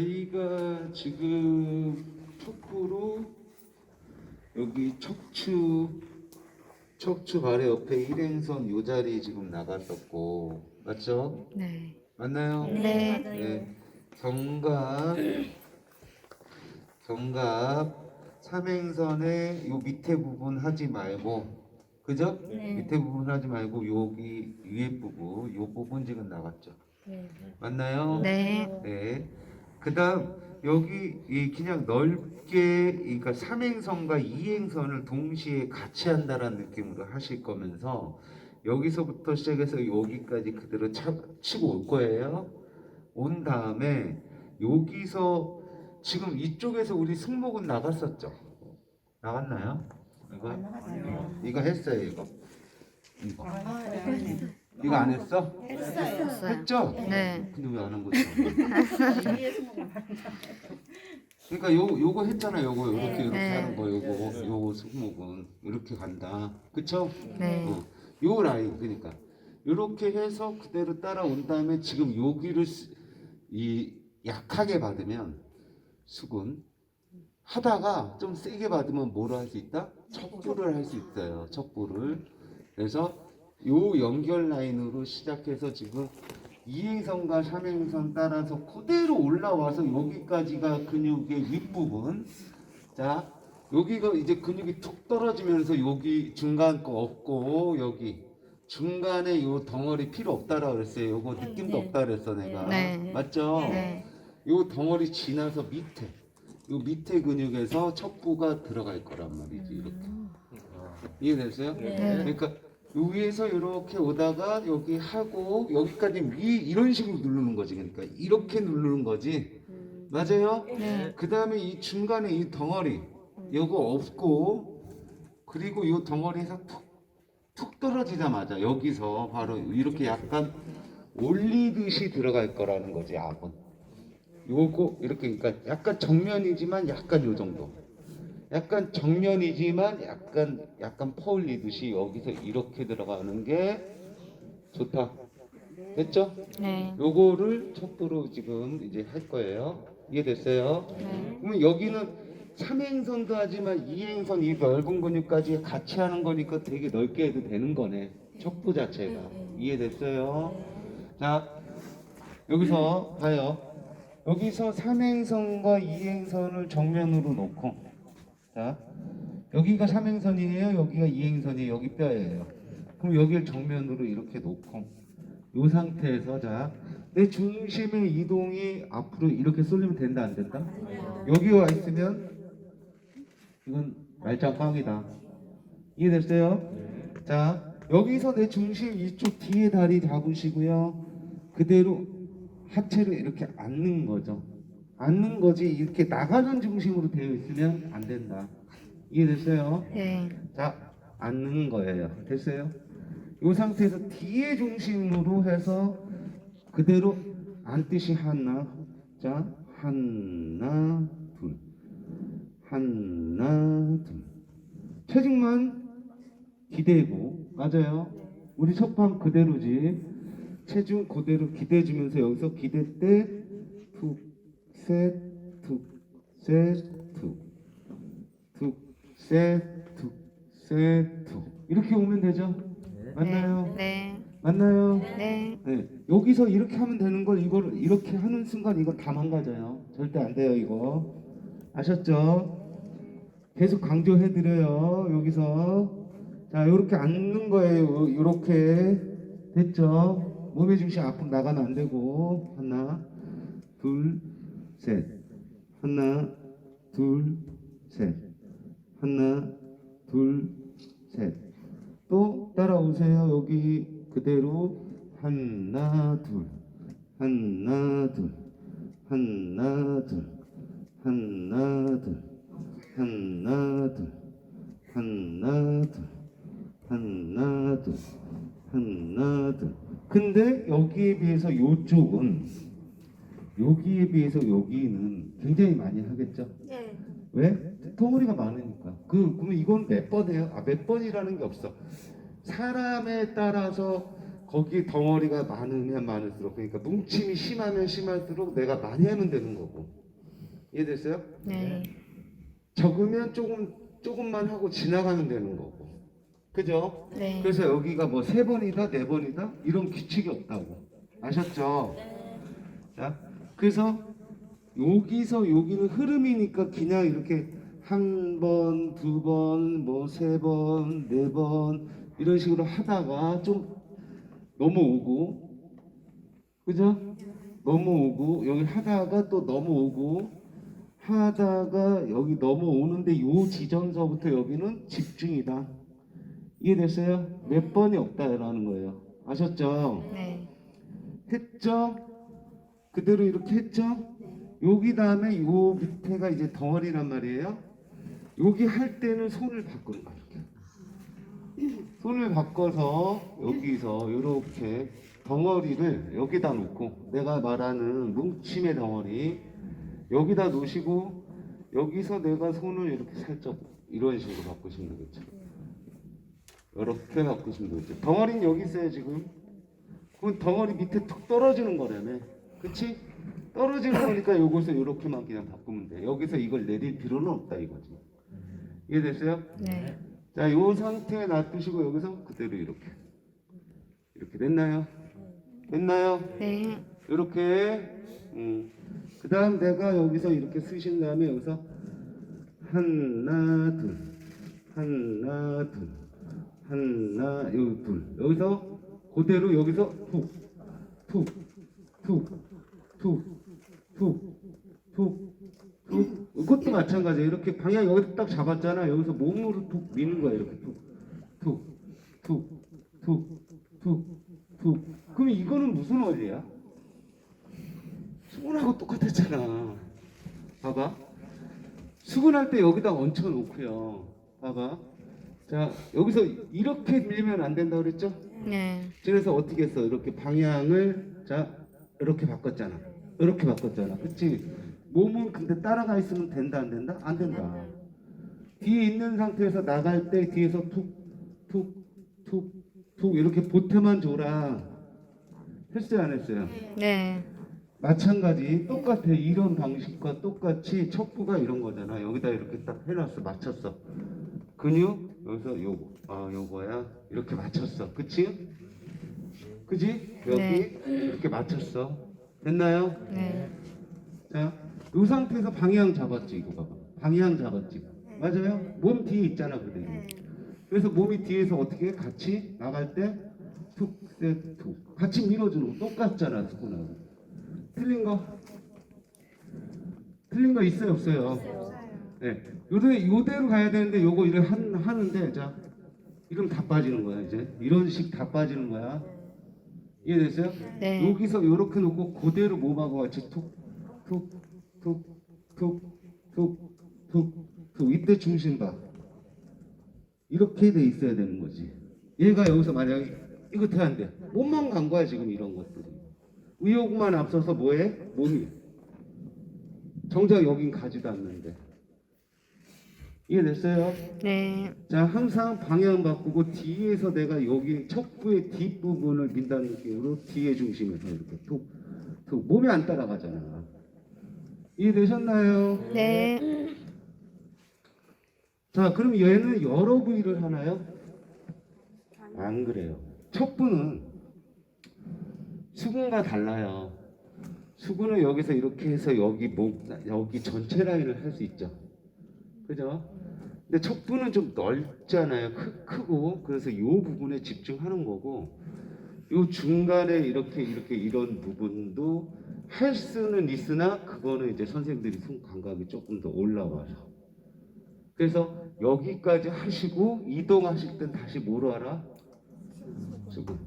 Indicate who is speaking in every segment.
Speaker 1: 저희가 지금 촉구로 여기 척추 척추 발의 옆에 일행선 요 자리 지금 나갔었고 맞죠?
Speaker 2: 네.
Speaker 1: 맞나요?
Speaker 2: 네.
Speaker 1: 네. 견갑 견갑 삼행선의 요 밑에 부분 하지 말고 그죠?
Speaker 3: 네.
Speaker 1: 밑에 부분 하지 말고 여기 위에 부분 요 부분 지금 나갔죠.
Speaker 3: 네.
Speaker 1: 맞나요?
Speaker 2: 네.
Speaker 1: 네. 그다음 여기 이 그냥 넓게 그러니까 삼행선과 이행선을 동시에 같이 한다라는 느낌으로 하실 거면서 여기서부터 시작해서 여기까지 그대로 차, 치고 올 거예요. 온 다음에 여기서 지금 이쪽에서 우리 승모근 나갔었죠. 나갔나요? 이거 이거 했어요 이거. 이거 이거 안 했어?
Speaker 3: 했어요.
Speaker 1: 했죠?
Speaker 2: 네.
Speaker 1: 근데 왜 안 한 거죠? 그러니까 요 요거 했잖아 요거 이렇게 이렇게
Speaker 2: 네.
Speaker 1: 하는 거 요거 요거 승모근 이렇게 간다 그쵸?
Speaker 2: 네.
Speaker 1: 어, 요 라인 그러니까 이렇게 해서 그대로 따라온 다음에 지금 여기를 쓰- 이 약하게 받으면 수근 하다가 좀 세게 받으면 뭐를 할 수 있다? 척부를 할 수 있어요 척부를 그래서 요 연결 라인으로 시작해서 지금 이행선과 삼행선 따라서 그대로 올라와서 여기까지가 근육의 윗부분. 자, 여기가 이제 근육이 툭 떨어지면서 여기 중간 거 없고 여기 중간에 요 덩어리 필요 없다라 그랬어요. 요거 느낌도
Speaker 3: 네.
Speaker 1: 없다 그랬어 내가.
Speaker 2: 네.
Speaker 1: 맞죠?
Speaker 2: 네.
Speaker 1: 요 덩어리 지나서 밑에 요 밑에 근육에서 척부가 들어갈 거란 말이지 이렇게. 이해됐어요?
Speaker 3: 네.
Speaker 1: 그러니까 요 위에서 이렇게 오다가 여기 하고 여기까지 위 이런 식으로 누르는 거지. 그러니까 이렇게 누르는 거지. 맞아요?
Speaker 2: 네.
Speaker 1: 그 다음에 이 중간에 이 덩어리. 요거 없고 그리고 이 덩어리에서 툭, 툭 떨어지자마자 여기서 바로 이렇게 약간 올리듯이 들어갈 거라는 거지 압은 요거 이렇게 그러니까 약간 정면이지만 약간 요 정도 약간 정면이지만 약간 약간 퍼올리듯이 여기서 이렇게 들어가는 게 좋다. 됐죠?
Speaker 2: 네.
Speaker 1: 요거를 척도로 지금 이제 할 거예요. 이해됐어요?
Speaker 2: 네.
Speaker 1: 그러면 여기는 삼행선도 하지만 이행선 이 넓은 근육까지 같이 하는 거니까 되게 넓게 해도 되는 거네. 척부 자체가. 이해됐어요? 자, 여기서 봐요. 여기서 삼행선과 이행선을 정면으로 놓고 자, 여기가 삼행선이에요. 여기가 이행선이에요. 여기 뼈예요. 그럼 여기를 정면으로 이렇게 놓고 이 상태에서 자, 내 중심의 이동이 앞으로 이렇게 쏠리면 된다 안 된다? 여기 와 있으면 이건 말짱 꽝이다. 이해됐어요? 자, 여기서 내 중심 이쪽 뒤에 다리 잡으시고요. 그대로 하체를 이렇게 앉는 거죠. 앉는 거지 이렇게 나가는 중심으로 되어 있으면 안 된다. 이해됐어요?
Speaker 2: 네.
Speaker 1: 자, 앉는 거예요. 됐어요? 이 상태에서 뒤에 중심으로 해서 그대로 앉듯이 하나, 자, 하나, 둘, 하나, 둘. 체중만 기대고, 맞아요. 우리 첫방 그대로지. 체중 그대로 기대주면서 여기서 기대 때 툭, 셋, 툭, 셋, 툭, 툭, 셋, 툭, 셋, 툭. 이렇게 오면 되죠? 맞나요?
Speaker 2: 네.
Speaker 1: 맞나요?
Speaker 2: 네.
Speaker 1: 네. 여기서 이렇게 하면 되는 걸 이걸 이렇게 하는 순간 이거 다 망가져요. 절대 안 돼요, 이거. 아셨죠? 계속 강조해 드려요. 여기서 자, 이렇게 앉는 거예요. 이렇게 됐죠? 몸의 중심 앞으로 나가면 안 되고 하나, 둘, 셋. 하나, 둘, 셋. 하나, 둘, 셋. 또 따라오세요. 여기 그대로 하나, 둘, 하나, 둘, 하나, 둘, 하나, 둘, 하나, 둘, 하나, 둘, 하나, 둘, 하나, 둘. 근데 여기에 비해서 요쪽은 여기에 비해서 여기는 굉장히 많이 하겠죠.
Speaker 3: 네.
Speaker 1: 왜? 덩어리가 많으니까. 그, 그러면 이건 몇 번 해요? 아, 몇 번이라는 게 없어. 사람에 따라서 거기 덩어리가 많으면 많을수록 그러니까 뭉침이 심하면 심할수록 내가 많이 하면 되는 거고 이해됐어요?
Speaker 2: 네.
Speaker 1: 적으면 조금 조금만 하고 지나가면 되는 거고 그죠?
Speaker 2: 네.
Speaker 1: 그래서 여기가 뭐 세 번이다 네 번이다 이런 규칙이 없다고 아셨죠? 자 그래서 여기서 여기는 흐름이니까 그냥 이렇게 한 번, 두 번, 뭐 세 번, 네 번 이런 식으로 하다가 좀 넘어오고 그죠? 넘어오고 여기 하다가 또 넘어오고 하다가 여기 넘어오는데 요 지점서부터 여기는 집중이다. 이해됐어요? 몇 번이 없다라는 거예요. 아셨죠?
Speaker 2: 네.
Speaker 1: 했죠? 그대로 이렇게 했죠? 여기 다음에 요 밑에가 이제 덩어리란 말이에요. 여기 할 때는 손을 바꾸는. 이렇게. 손을 바꿔서 여기서 이렇게 덩어리를 여기다 놓고 내가 말하는 뭉침의 덩어리 여기다 놓으시고 여기서 내가 손을 이렇게 살짝 이런 식으로 바꾸시면 되겠죠. 이렇게 바꾸시면 되겠죠. 덩어리는 여기 있어요 지금. 그건 덩어리 밑에 툭 떨어지는 거라며. 그치? 떨어지는 거니까 요것을 이렇게만 그냥 바꾸면 돼. 여기서 이걸 내릴 필요는 없다 이거지. 이해됐어요?
Speaker 2: 네.
Speaker 1: 자, 요 상태에 놔두시고 여기서 그대로 이렇게. 이렇게 됐나요? 됐나요?
Speaker 2: 네.
Speaker 1: 이렇게. 음. 그 다음 내가 여기서 이렇게 쓰신 다음에 여기서 하나, 둘. 하나, 둘. 하나, 여기 둘. 여기서 그대로 여기서 툭, 툭, 툭, 툭, 툭, 툭, 툭. 이것도 마찬가지예요. 이렇게 방향 여기서 딱 잡았잖아. 여기서 몸으로 툭 미는 거야. 이렇게 툭, 툭, 툭, 툭, 툭, 툭. 그럼 이거는 무슨 어디야? 수근하고 똑같았잖아. 봐봐. 수근할 때 여기다 얹혀 놓고요. 봐봐. 자, 여기서 이렇게 밀면 안 된다 그랬죠?
Speaker 2: 네.
Speaker 1: 그래서 어떻게 했어? 이렇게 방향을 자 이렇게 바꿨잖아. 이렇게 바꿨잖아. 그치? 몸은 근데 따라가 있으면 된다 안 된다? 안 된다. 뒤에 있는 상태에서 나갈 때 뒤에서 툭 툭 툭 툭 이렇게 보태만 줘라. 했어요 안 했어요?
Speaker 2: 네.
Speaker 1: 마찬가지 똑같아 이런 방식과 똑같이 척부가 이런 거잖아 여기다 이렇게 딱 해놨어 맞췄어 근육 여기서 요거 아 요거야 이렇게 맞췄어 그치 그지? 여기
Speaker 2: 네.
Speaker 1: 이렇게 맞췄어. 됐나요?
Speaker 2: 네.
Speaker 1: 자요 상태에서 방향 잡았지 이거 봐봐. 방향 잡았지. 맞아요? 몸 뒤에 있잖아 그대로. 그래서 몸이 뒤에서 어떻게 같이 나갈 때툭툭. 같이 밀어주는 거 똑같잖아 수근하고 틀린 거? 틀린 거 있어요 없어요? 네. 요대 요대로 가야 되는데 요거 이를 한, 하는데 자 이러면 다 빠지는 거야 이제. 이런 식 다 빠지는 거야 이해됐어요?
Speaker 2: 네.
Speaker 1: 여기서 요렇게 놓고 그대로 몸하고 같이 툭툭툭툭툭툭툭 이때 중심 봐 이렇게 돼 있어야 되는 거지 얘가 여기서 만약에 이거 돼안 돼? 몸만 간 거야 지금 이런 것들이 의욕만 앞서서 뭐해? 몸이 정작 여긴 가지도 않는데 이해됐어요?
Speaker 2: 네.
Speaker 1: 자 항상 방향 바꾸고 뒤에서 내가 여기 척부의 뒷부분을 민다는 느낌으로 뒤에 중심에서 이렇게 툭 툭 몸이 안 따라가잖아 이해되셨나요?
Speaker 2: 네.
Speaker 1: 자 그럼 얘는 여러 부위를 하나요? 안 그래요 척부는 수근과 달라요 수근은 여기서 이렇게 해서 여기 목 여기 전체 라인을 할 수 있죠 그죠? 근데 척부는 좀 넓잖아요 크, 크고 그래서 이 부분에 집중하는 거고 이 중간에 이렇게 이렇게 이런 부분도 할 수는 있으나 그거는 이제 선생님들이 손 감각이 조금 더 올라와서 그래서 여기까지 하시고 이동하실 땐 다시 뭐로 하라? 수근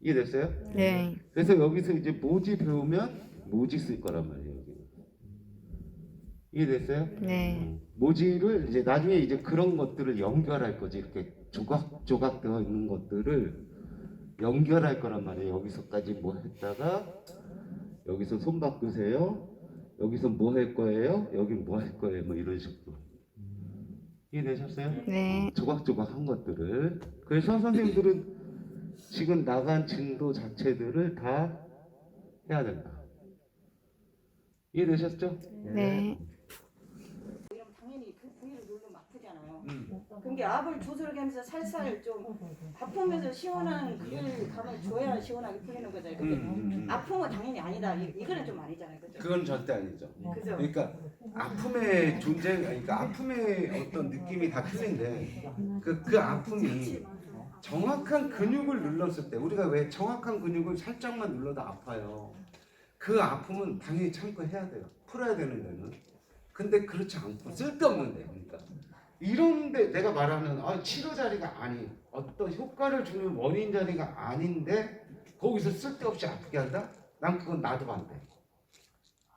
Speaker 1: 이해됐어요?
Speaker 2: 네.
Speaker 1: 그래서 여기서 이제 모지 배우면 모지 쓸 거란 말이에요. 이해됐어요?
Speaker 2: 네.
Speaker 1: 모지를 이제 나중에 이제 그런 것들을 연결할 거지 이렇게 조각조각 되어 있는 것들을 연결할 거란 말이에요. 여기서까지 뭐 했다가 여기서 손 바꾸세요. 여기서 뭐 할 거예요? 여긴 뭐할 거예요? 뭐 이런 식으로. 이해되셨어요?
Speaker 2: 네.
Speaker 1: 조각조각 한 것들을. 그래서 선생님들은 지금 나간 진도 자체들을 다 해야 된다. 이해되셨죠?
Speaker 2: 네.
Speaker 3: 이러면 당연히 그 부위를 누르면 아프잖아요.
Speaker 1: 음.
Speaker 3: 그게 압을 조절하게 하면서 살살 좀 아프면서 시원한 그걸 감을 줘야 시원하게 풀리는 거잖아요.
Speaker 1: 음,
Speaker 3: 근데
Speaker 1: 음, 음.
Speaker 3: 아픔은 당연히 아니다. 이- 이거는 좀 아니잖아요. 그죠?
Speaker 1: 그건 절대 아니죠.
Speaker 3: 그죠?
Speaker 1: 그러니까 아픔의 존재, 그러니까 아픔의 어떤 느낌이 다 틀린데 그, 그 아픔이 정확한 근육을 눌렀을 때 우리가 왜 정확한 근육을 살짝만 눌러도 아파요. 그 아픔은 당연히 참고 해야 돼요. 풀어야 되는 데는. 근데 그렇지 않고 쓸데없는데 그러니까 이런데 내가 말하는 아, 치료 자리가 아닌 어떤 효과를 주는 원인 자리가 아닌데 거기서 쓸데없이 아프게 한다? 난 그건 나도 반대.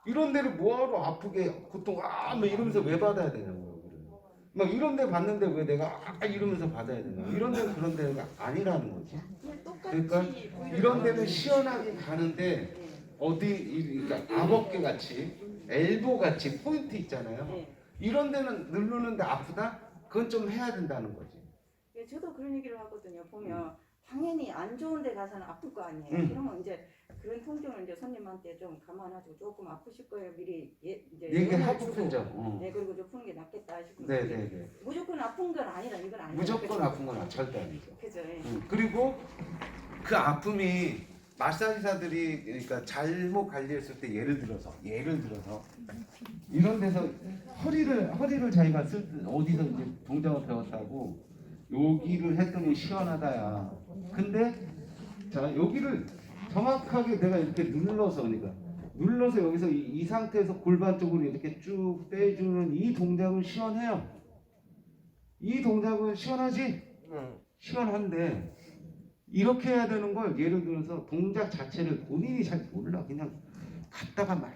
Speaker 1: 이런 데를 뭐하러 아프게 고통 아막 이러면서 왜 받아야 되냐고 여기를. 막 이런 데 봤는데 왜 내가 아 이러면서 받아야 되냐 이런 데는 그런 데가 아니라는 거지 그러니까 이런 데는 시원하게 가는데
Speaker 3: 네.
Speaker 1: 어디 이- 그러니까 아버게 같이 엘보 같이 포인트 있잖아요
Speaker 3: 네.
Speaker 1: 이런 데는 누르는데 아프다 그건 좀 해야 된다는 거지
Speaker 3: 예, 저도 그런 얘기를 하거든요. 보면 당연히 안 좋은 데 가서는 아플 거 아니에요.
Speaker 1: 음.
Speaker 3: 그러면 이제 그런 통증을 이제 손님한테 좀 감안하시고 조금 아프실 거예요. 미리 예, 이제
Speaker 1: 얘기하고
Speaker 3: 주고,
Speaker 1: 풀죠 어.
Speaker 3: 네, 그리고 좀 푸는 게 낫겠다 싶으면
Speaker 1: 네네 네
Speaker 3: 무조건 아픈 건 아니다. 이건 아니다.
Speaker 1: 무조건 아픈 건 절대 아니죠
Speaker 3: 그죠? 예.
Speaker 1: 음, 그리고 그 아픔이 마사지사들이 그러니까 잘못 관리했을 때 예를 들어서 예를 들어서 이런 데서 허리를 허리를 자기가 쓸때 어디서 이제 동작을 배웠다고 여기를 했더니 시원하다야. 근데 자 여기를 정확하게 내가 이렇게 눌러서 그러니까 눌러서 여기서 이, 이 상태에서 골반 쪽으로 이렇게 쭉 빼주는 이 동작은 시원해요. 이 동작은 시원하지? 시원한데 이렇게 해야 되는 걸 예를 들어서 동작 자체를 본인이 잘 몰라. 그냥 갔다가 막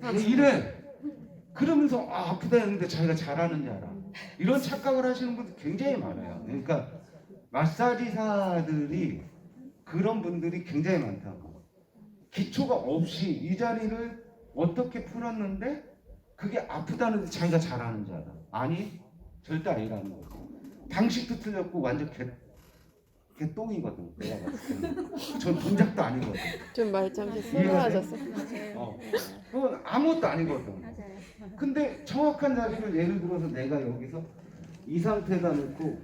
Speaker 1: 그냥 이래. 그러면서 아, 아프다 했는데 자기가 잘하는 줄 알아. 이런 착각을 하시는 분들 굉장히 많아요. 그러니까 마사지사들이 그런 분들이 굉장히 많다고. 기초가 없이 이 자리를 어떻게 풀었는데 그게 아프다는데 자기가 잘하는 줄 알아. 아니 절대 아니라는 거죠 방식도 틀렸고 완전 개, 개똥이거든. 내가 봤을 때는. 전 동작도 아니거든.
Speaker 2: 좀
Speaker 1: 이해가
Speaker 2: 수월하셨어.
Speaker 1: 어. 그건 아무것도 아니거든. 근데 정확한 자리를 예를 들어서 내가 여기서 이 상태에다 놓고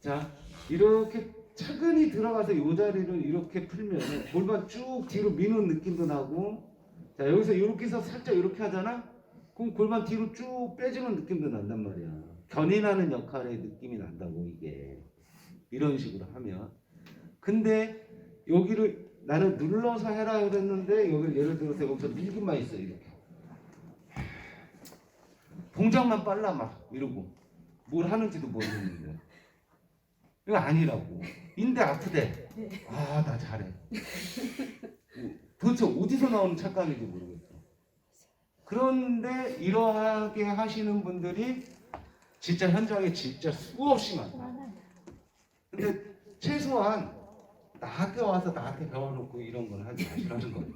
Speaker 1: 자 이렇게 차근히 들어가서 이 자리를 이렇게 풀면 골반 쭉 뒤로 미는 느낌도 나고 자 여기서 이렇게 해서 살짝 이렇게 하잖아? 그럼 골반 뒤로 쭉 빼주는 느낌도 난단 말이야 견인하는 역할의 느낌이 난다고 이게. 이런 식으로 하면. 근데 여기를 나는 눌러서 해라 그랬는데 여기 예를 들어서 여기서 밀기만 있어 이렇게. 동작만 빨라 막 이러고. 뭘 하는지도 모르겠는데. 이거 아니라고. 인대 아프대. 아 나 잘해. 도대체 어디서 나오는 착각인지 모르겠어. 그런데 이러하게 하시는 분들이 진짜 현장에 진짜 수없이 많다 근데 최소한 나한테 와서 나한테 배워놓고 이런 건 하지 마시라는 거예요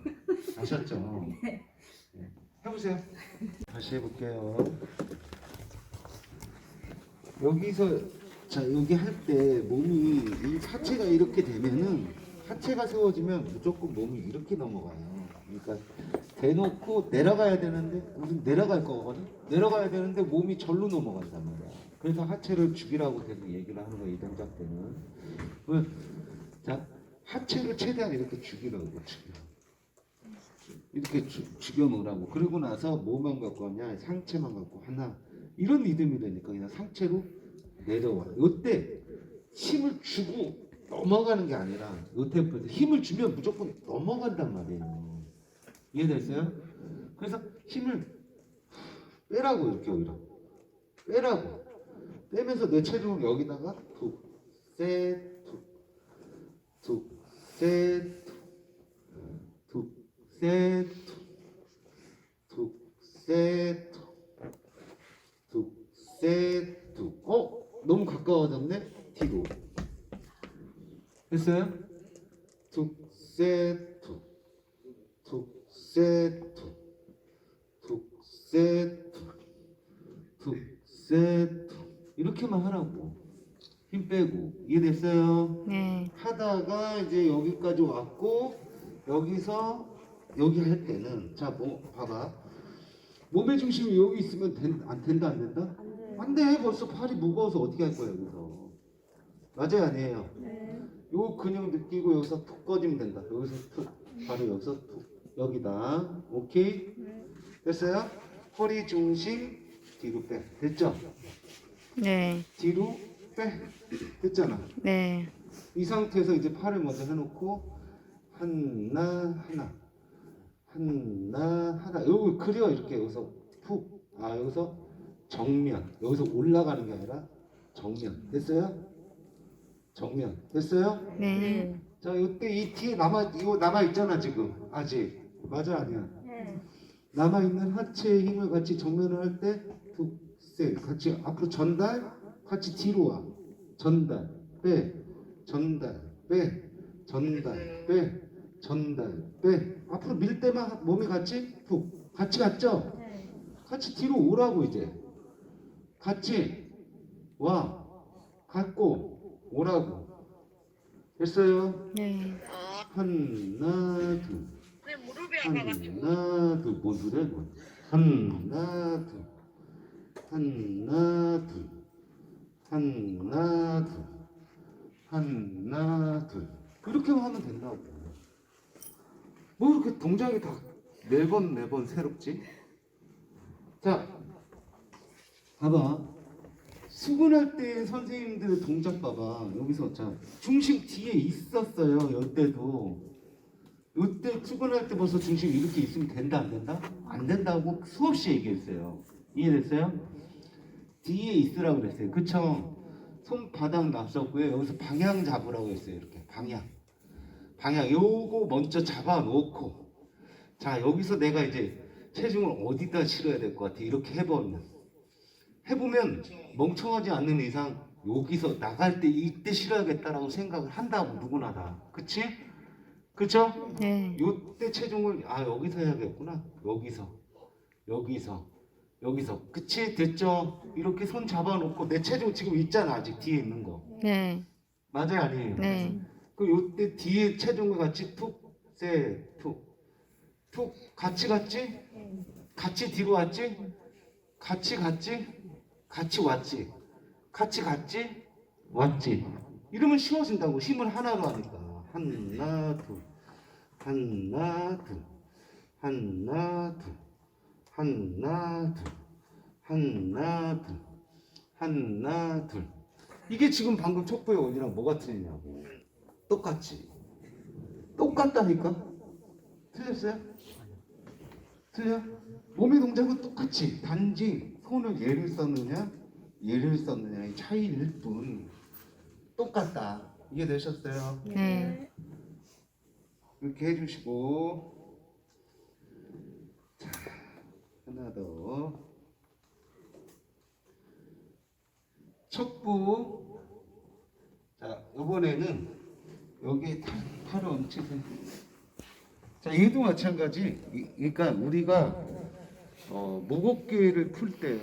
Speaker 1: 아셨죠? 네. 해보세요 다시 해볼게요. 여기서 자 여기 할 때 몸이 이 하체가 이렇게 되면은 하체가 세워지면 무조건 몸이 이렇게 넘어가요. 그러니까 대놓고 내려가야 되는데 우리 내려갈 거거든. 내려가야 되는데 몸이 절로 넘어간단 말이야. 그래서 하체를 죽이라고 계속 얘기를 하는 거야 이 동작 때는. 그, 자 하체를 최대한 이렇게 죽이라고. 이렇게 주- 죽여놓으라고 그러고 나서 뭐만 갖고 왔냐 상체만 갖고 하나 이런 리듬이 되니까 그냥 상체로 내려와 이때 힘을 주고 넘어가는 게 아니라 이 템포에서 힘을 주면 무조건 넘어간단 말이에요 이해됐어요? 그래서 힘을 빼라고 이렇게 오히려 빼라고 빼면서 내 체중을 여기다가 툭셋툭툭셋 툭, 셋, 툭, 셋, 툭, 셋, 툭. 어? 너무 가까워졌네? 뒤로. 됐어요? 툭, 셋, 툭, 툭, 셋, 툭, 툭, 셋, 툭, 툭, 셋, 툭. 이렇게만 하라고. 힘 빼고 이해됐어요?
Speaker 2: 네.
Speaker 1: 하다가 이제 여기까지 왔고 여기서 여기 할 때는 자 뭐 봐봐 몸의 중심이 여기 있으면 된, 안 된다 안 된다? 안 돼 벌써 팔이 무거워서 어떻게 할 거야 여기서 맞아요 아니에요? 요 근육 느끼고 여기서 툭 꺼지면 된다 여기서 툭 바로 여기서 툭 여기다 오케이? 됐어요? 허리 중심 뒤로 빼 됐죠?
Speaker 2: 네.
Speaker 1: 뒤로 빼 됐잖아
Speaker 2: 네.
Speaker 1: 이 상태에서 이제 팔을 먼저 해놓고 하나 하나 하나 하나 여기 그려 이렇게 여기서 푹 아 여기서 정면 여기서 올라가는 게 아니라 정면 됐어요? 정면 됐어요?
Speaker 2: 네.
Speaker 1: 자 이때 이 뒤에 남아 이거 남아 있잖아 지금 아직 맞아 아니야? 남아 있는 하체의 힘을 같이 정면을 할 때 두세 같이 앞으로 전달 같이 뒤로 와. 전달 빼. 전달 빼. 전달 빼. 전달 빼. 앞으로 밀 때만 몸이 같이 푹 같이 갔죠? 같이 뒤로 오라고 이제. 같이 와. 갖고 오라고. 됐어요?
Speaker 2: 네.
Speaker 1: 하나 둘 하나 둘뭐 그래 뭐 하나 둘 하나 둘 하나 둘 하나 둘 이렇게만 하면 된다고. 뭐 이렇게 동작이 다 매번 매번 새롭지? 자 봐봐. 수근할 때 선생님들 동작 봐봐. 여기서 자 중심 뒤에 있었어요. 이때도 이때 출근할 때 벌써 중심이 이렇게 있으면 된다 안 된다? 안 된다고 수없이 얘기했어요. 이해됐어요? 뒤에 있으라고 그랬어요. 그쵸? 손바닥 납셨고요. 여기서 방향 잡으라고 했어요. 이렇게 방향. 방향 요거 먼저 잡아 놓고 자 여기서 내가 이제 체중을 어디다 실어야 될 것 같아. 이렇게 해보면 해보면 멍청하지 않는 이상 여기서 나갈 때 이때 실어야겠다라고 생각을 한다고 누구나 다. 그치? 그쵸?
Speaker 2: 네.
Speaker 1: 요때 체중을 아 여기서 해야겠구나. 여기서. 여기서. 여기서. 그치? 됐죠? 이렇게 손 잡아놓고 내 체중 지금 있잖아 아직 뒤에 있는 거.
Speaker 2: 네.
Speaker 1: 맞아요 아니에요?
Speaker 2: 네.
Speaker 1: 그 요때 뒤에 체중과 같이 툭 세 툭 툭 같이 갔지? 같이 뒤로 왔지? 같이 갔지? 같이 왔지? 같이 갔지? 왔지? 이러면 쉬워진다고. 힘을 하나로 하니까. 하나 둘 하나 둘 하나 둘 하나 둘 하나 둘 하나 둘 이게 지금 방금 촉부의 원리랑 뭐가 틀리냐고 똑같지 똑같다니까 틀렸어요? 틀려? 몸의 동작은 똑같이 단지 손을 얘를 썼느냐 얘를 썼느냐의 차이일 뿐 똑같다 이해되셨어요?
Speaker 2: 네.
Speaker 1: 이렇게 해주시고. 자 하나 더. 척부. 자 이번에는 여기 팔- 팔을 얹히세요 자 얘도 마찬가지. 이- 그러니까 우리가 어, 무겁게를 풀 때요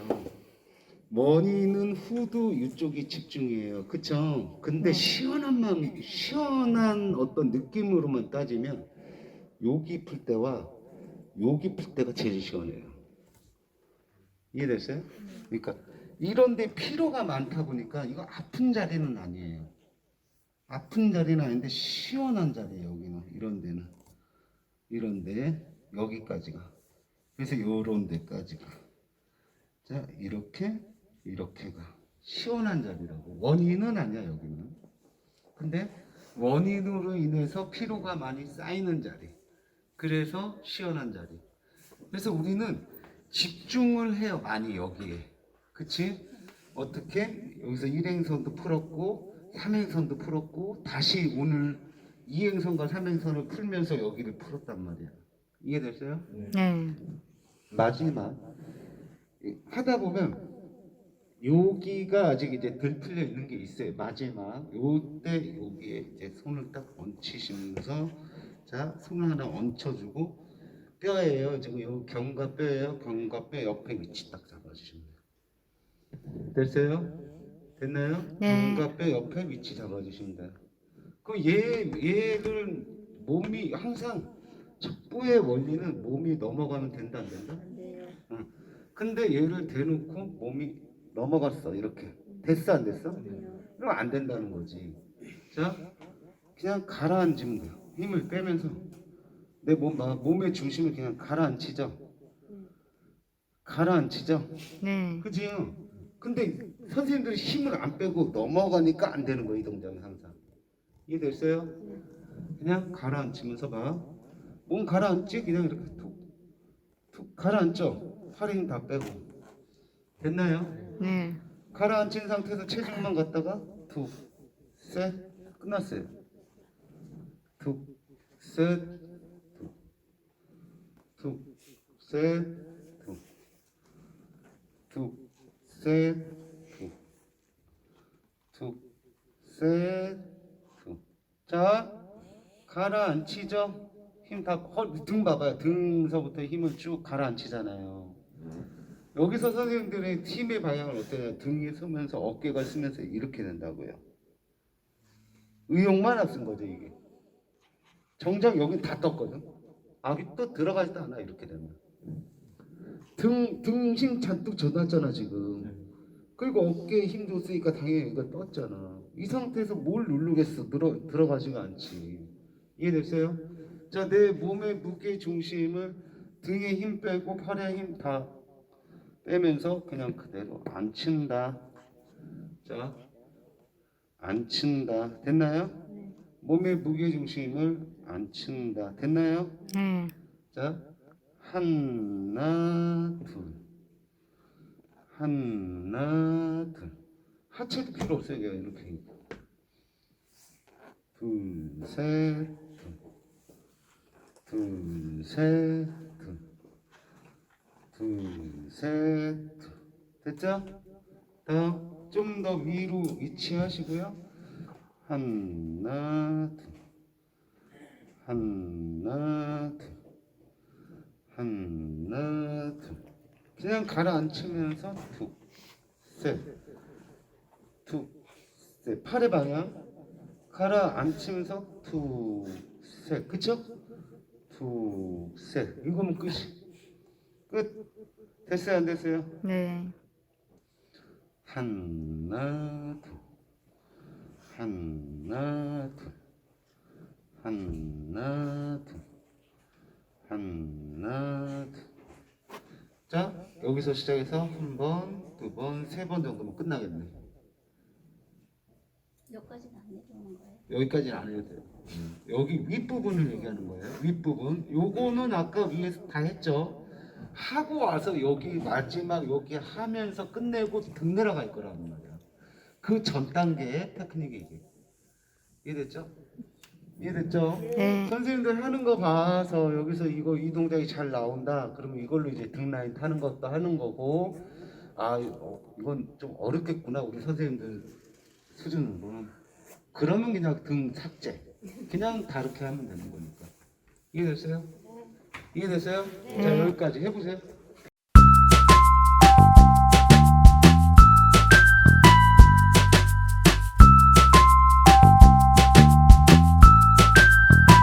Speaker 1: 머리는 후두 이쪽이 집중이에요. 그쵸? 근데 시원한 마음이 시원한 어떤 느낌으로만 따지면 여기 풀 때와 여기 풀 때가 제일 시원해요. 이해됐어요? 그러니까 이런데 피로가 많다 보니까 이거 아픈 자리는 아니에요. 아픈 자리는 아닌데 시원한 자리예요 여기는. 이런 데는. 이런 데 여기까지가. 그래서 요런 데까지가. 자 이렇게 이렇게가 시원한 자리라고. 원인은 아니야 여기는. 근데 원인으로 인해서 피로가 많이 쌓이는 자리. 그래서 시원한 자리. 그래서 우리는 집중을 해요 많이 여기에. 그치? 어떻게? 여기서 일행선도 풀었고 삼행선도 풀었고 다시 오늘 이행선과 삼행선을 풀면서 여기를 풀었단 말이야. 이해됐어요?
Speaker 2: 네.
Speaker 1: 마지막. 이- 하다 보면 여기가 아직 이제 덜 풀려 있는 게 있어요. 마지막 요때 여기에 이제 손을 딱 얹히시면서 자 손을 하나 얹혀주고 뼈예요. 지금 요 견과 뼈예요. 견과 뼈 옆에 위치 딱 잡아주시면 돼요. 됐어요? 됐나요?
Speaker 2: 네.
Speaker 1: 등과 뼈 옆에 위치 잡아주시면 돼요. 그럼 얘 얘를 몸이 항상 척부의 원리는 몸이 넘어가면 된다 안 된다? 응. 근데 얘를 대놓고 몸이 넘어갔어 이렇게 됐어 안 됐어? 그럼 안 된다는 거지. 자, 그냥 가라앉으면 돼요. 힘을 빼면서 내 몸, 아, 몸의 중심을 그냥 가라앉히죠. 가라앉히죠.
Speaker 2: 네.
Speaker 1: 그지요? 근데 선생님들이 힘을 안 빼고 넘어가니까 안 되는 거예요, 이 동작은 항상. 이해됐어요? 그냥 가라앉히면서 봐. 몸 가라앉지? 그냥 이렇게 툭, 툭 가라앉죠? 팔에 힘다 빼고. 됐나요?
Speaker 2: 네.
Speaker 1: 가라앉힌 상태에서 체중만 갖다가 툭, 셋, 끝났어요. 툭, 셋, 툭, 툭, 셋, 툭, 툭, 셋, 툭, 툭, 셋, 툭. 자, 가라앉히죠? 힘 다, 허, 등 봐봐요. 등서부터 힘을 쭉 가라앉히잖아요. 여기서 선생님들의 힘의 방향을 어때요? 등이 서면서 어깨가 쓰면서 이렇게 된다고요. 의욕만 앞선 거죠 이게. 정작 여기 다 떴거든. 아기 또 들어가지도 않아 이렇게 되면. 등 등심 잔뜩 젖었잖아 지금. 그리고 어깨에 힘도 쓰니까 당연히 이거 떴잖아. 이 상태에서 뭘 누르겠어? 들어 들어가지가 않지. 이해됐어요? 자, 내 몸의 무게 중심을 등에 힘 빼고 팔에 힘다 빼면서 그냥 그대로 앉힌다. 자, 앉힌다. 됐나요? 몸의 무게 중심을 앉힌다. 됐나요?
Speaker 2: 네.
Speaker 1: 자, 하나, 둘. 하나, 둘. 하체도 필요 없어요. 그냥 이렇게. 둘, 셋, 둘. 둘, 셋, 둘. 둘, 셋, 둘. 됐죠? 다음 좀 더 위로 위치하시고요. 하나, 둘. 하나, 둘. 하나, 둘. 그냥 가라앉히면서 툭, 셋, 툭, 셋. 팔의 방향 가라앉히면서 툭, 셋. 그쵸? 툭, 셋. 이거면 끝이. 끝. 됐어요, 안 됐어요?
Speaker 2: 네.
Speaker 1: 하나, 둘. 하나, 둘. 하나, 둘. 하나, 둘. 자, 여기서 시작해서 한 번, 두 번, 세 번 정도면 끝나겠네.
Speaker 4: 여기까지는 안 내려오는 거예요?
Speaker 1: 여기까지는 안 해도 돼요. 여기 윗부분을 얘기하는 거예요. 윗부분. 요거는 아까 위에서 다 했죠. 하고 와서 여기 마지막 여기 하면서 끝내고 등 내려갈 거라는 말이야. 그 전 단계의 테크닉이 이게. 이해됐죠? 이해됐죠?
Speaker 2: 네.
Speaker 1: 선생님들 하는 거 봐서 여기서 이거 이 동작이 잘 나온다. 그러면 이걸로 이제 등 라인 타는 것도 하는 거고. 아, 어, 이건 좀 어렵겠구나. 우리 선생님들 수준으로는. 그러면 그냥 등 삭제. 그냥 다르게 하면 되는 거니까. 이해됐어요? 이해됐어요? 자, 여기까지 해보세요.